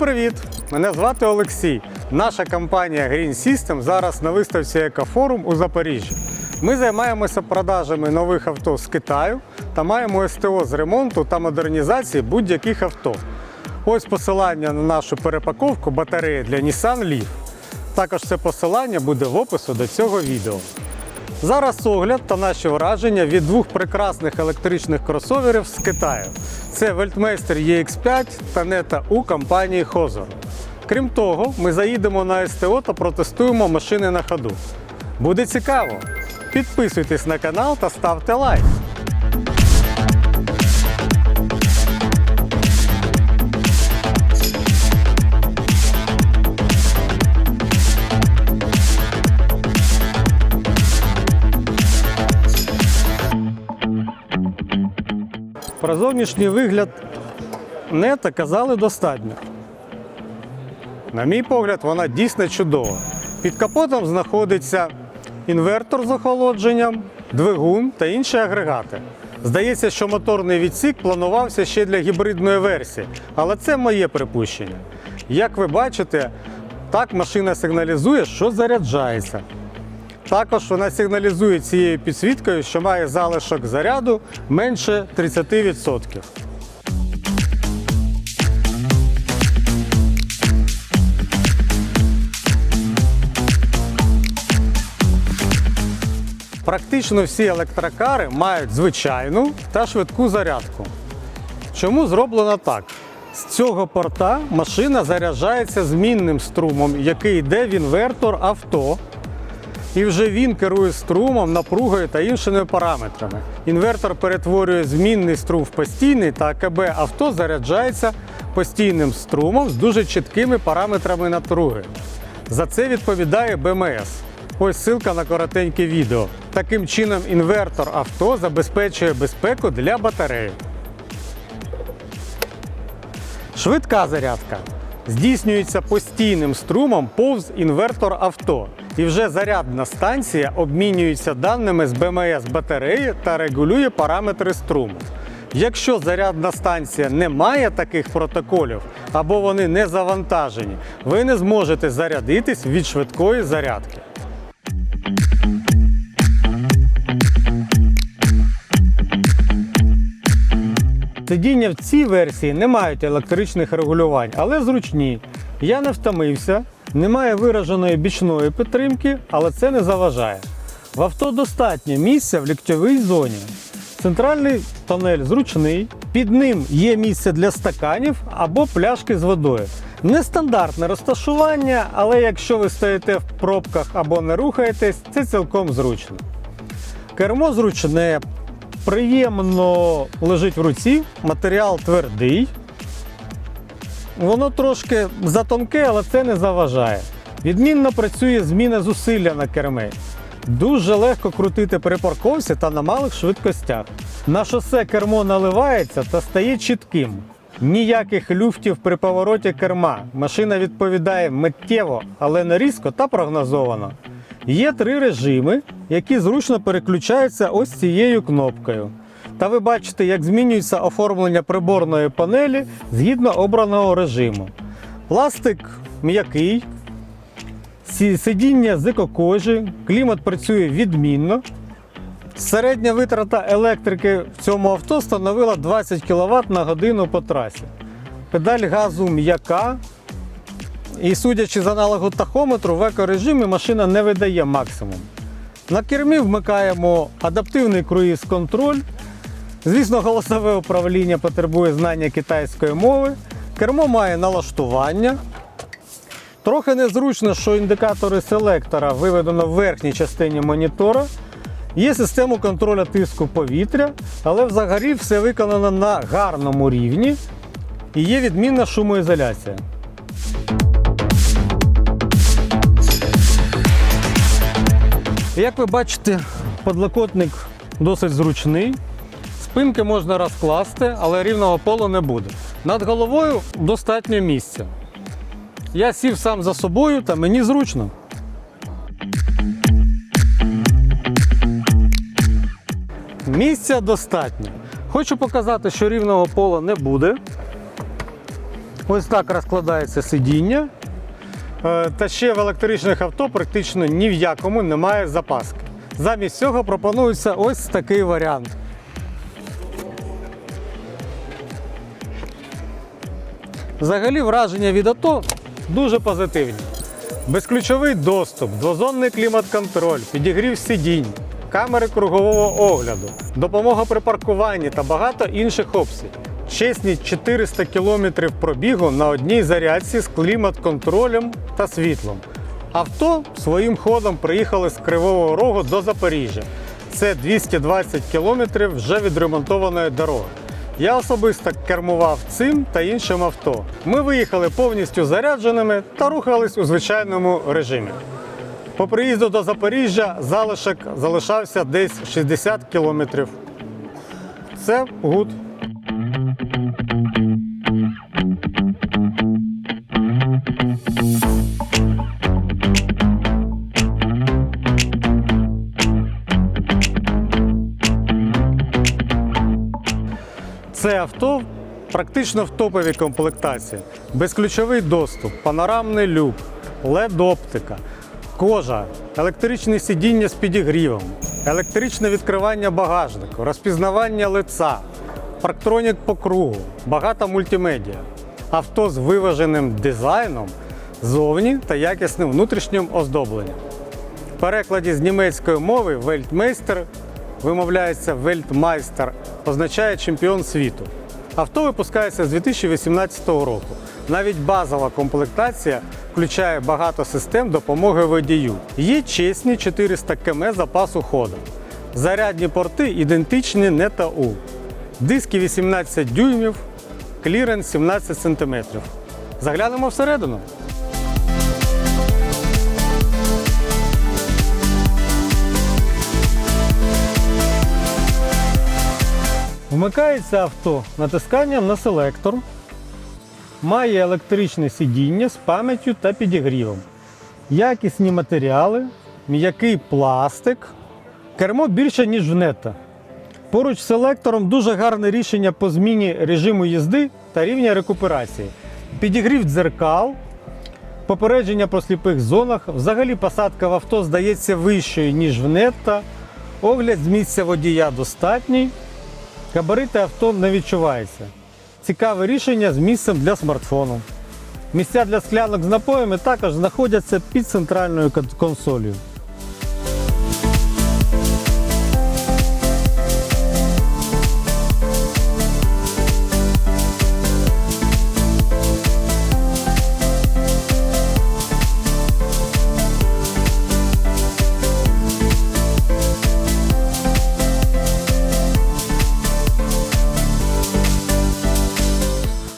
Привіт! Мене звати Олексій. Наша компанія Green System зараз на виставці Екофорум у Запоріжжі. Ми займаємося продажами нових авто з Китаю та маємо СТО з ремонту та модернізації будь-яких авто. Ось посилання на нашу перепаковку батареї для Nissan Leaf. Також це посилання буде в опису до цього відео. Зараз огляд та наші враження від двох прекрасних електричних кросоверів з Китаю. Це Weltmeister EX5 та Neta U компанії Hozor. Крім того, ми заїдемо на СТО та протестуємо машини на ходу. Буде цікаво! Підписуйтесь на канал та ставте лайк. Про зовнішній вигляд нета казали достатньо. На мій погляд, вона дійсно чудова. Під капотом знаходиться інвертор з охолодженням, двигун та інші агрегати. Здається, що моторний відсік планувався ще для гібридної версії, але це моє припущення. Як ви бачите, так машина сигналізує, що заряджається. Також вона сигналізує цією підсвіткою, що має залишок заряду менше 30%. Практично всі електрокари мають звичайну та швидку зарядку. Чому зроблено так? З цього порта машина заряджається змінним струмом, який йде в інвертор авто. І вже він керує струмом, напругою та іншими параметрами. Інвертор перетворює змінний струм в постійний, та АКБ авто заряджається постійним струмом з дуже чіткими параметрами напруги. За це відповідає БМС. Ось ссылка на коротеньке відео. Таким чином, інвертор авто забезпечує безпеку для батареї. Швидка зарядка здійснюється постійним струмом повз інвертор авто. І вже зарядна станція обмінюється даними з БМС батареї та регулює параметри струму. Якщо зарядна станція не має таких протоколів або вони не завантажені, ви не зможете зарядитись від швидкої зарядки. Сидіння в цій версії не мають електричних регулювань, але зручні. Я не втомився, немає вираженої бічної підтримки, але це не заважає. В авто достатньо місця в ліктьовій зоні. Центральний тонель зручний, під ним є місце для стаканів або пляшки з водою. Нестандартне розташування, але якщо ви стоїте в пробках або не рухаєтесь, це цілком зручно. Кермо зручне, приємно лежить в руці, матеріал твердий. Воно трошки затонке, але це не заважає. Відмінно працює зміна зусилля на кермі. Дуже легко крутити при парковці та на малих швидкостях. На шосе кермо наливається та стає чітким. Ніяких люфтів при повороті керма. Машина відповідає миттєво, але не різко та прогнозовано. Є три режими, які зручно переключаються ось цією кнопкою. Та ви бачите, як змінюється оформлення приборної панелі згідно обраного режиму. Пластик м'який, сидіння з екокожі, клімат працює відмінно. Середня витрата електрики в цьому авто становила 20 кВт на годину по трасі. Педаль газу м'яка, і судячи з аналогу тахометру, в екорежимі машина не видає максимум. На кермі вмикаємо адаптивний круїз-контроль. Звісно, голосове управління потребує знання китайської мови. Кермо має налаштування. Трохи незручно, що індикатори селектора виведено в верхній частині монітора. Є система контролю тиску повітря, але взагалі все виконано на гарному рівні і є відмінна шумоізоляція. Як ви бачите, подлокотник досить зручний. Спинки можна розкласти, але рівного полу не буде. Над головою достатньо місця. Я сів сам за собою та мені зручно. Місця достатньо. Хочу показати, що рівного пола не буде. Ось так розкладається сидіння. Е, Та ще в електричних авто практично ні в якому немає запаски. Замість цього пропонується ось такий варіант. Взагалі враження від авто дуже позитивні. Безключовий доступ, двозонний клімат-контроль, підігрів сидінь, камери кругового огляду, допомога при паркуванні та багато інших опцій. Чесні 400 км пробігу на одній зарядці з клімат-контролем та світлом. Авто своїм ходом приїхали з Кривого Рогу до Запоріжжя. Це 220 км вже відремонтованої дороги. Я особисто кермував цим та іншим авто. Ми виїхали повністю зарядженими та рухались у звичайному режимі. По приїзду до Запоріжжя залишок залишався десь 60 кілометрів. Це гуд. Це авто практично в топовій комплектації. Безключовий доступ, панорамний люк, LED-оптика, кожа, електричне сидіння з підігрівом, електричне відкривання багажнику, розпізнавання лица, парктронік по кругу, багато мультимедіа. Авто з виваженим дизайном зовні та якісним внутрішнім оздобленням. В перекладі з німецької мови Вельтмейстер вимовляється Вельтмайстер, означає чемпіон світу. Авто випускається з 2018 року. Навіть базова комплектація включає багато систем допомоги водію. Є чесні 400 км запасу ходу. Зарядні порти ідентичні не та У. Диски 18 дюймів, кліренс 17 см. Заглянемо всередину. Вмикається авто натисканням на селектор. Має електричне сидіння з пам'яттю та підігрівом. Якісні матеріали, м'який пластик. Кермо більше, ніж в нета. Поруч з селектором дуже гарне рішення по зміні режиму їзди та рівня рекуперації. Підігрів дзеркал, попередження по сліпих зонах. Взагалі посадка в авто здається вищою, ніж в нетта. Огляд з місця водія достатній. Габарити авто не відчувається. Цікаве рішення з місцем для смартфону. Місця для склянок з напоями також знаходяться під центральною кон- консолью.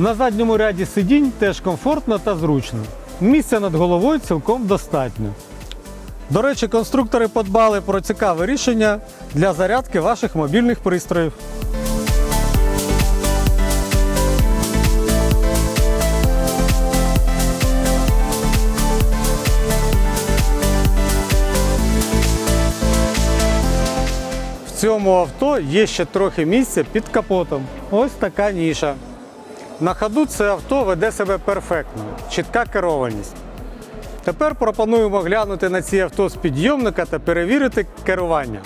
На задньому ряді сидінь теж комфортно та зручно. Місця над головою цілком достатньо. До речі, конструктори подбали про цікаве рішення для зарядки ваших мобільних пристроїв. В цьому авто є ще трохи місця під капотом. Ось така ніша. На ходу це авто веде себе перфектно, чітка керованість. Тепер пропонуємо глянути на ці авто з підйомника та перевірити керування.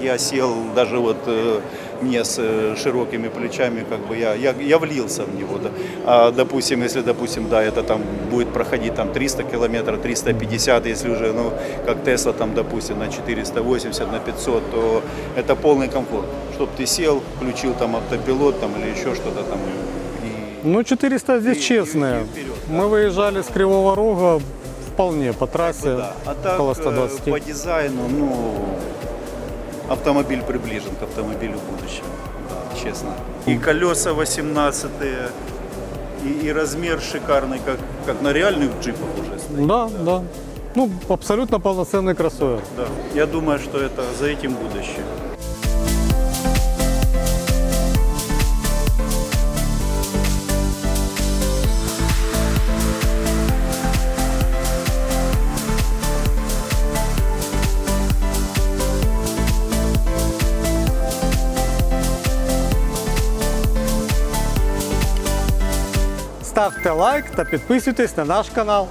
Я сел даже вот э, мне с э, широкими плечами, как бы я, я, я влился в него. Да. А, допустим, если, допустим, да, это там будет проходить там 300 километров, 350, если уже, ну, как Тесла там, допустим, на 480, на 500, то это полный комфорт. Чтоб ты сел, включил там автопилот там или еще что-то там. И, Ну, 400 здесь И- и- честные. и вперед, да. Мы выезжали с Кривого Рога вполне по трассе, да. А так около э, 120. по дизайну, ну, автомобиль приближен к автомобилю будущего, да, честно. И колеса 18 и, и размер шикарный, как, как на реальных джипах уже стоит. Да, да. Ну, абсолютно полноценный кроссовер. Да. Я думаю, что это за этим будущее. Ставте лайк та підписуйтесь на наш канал.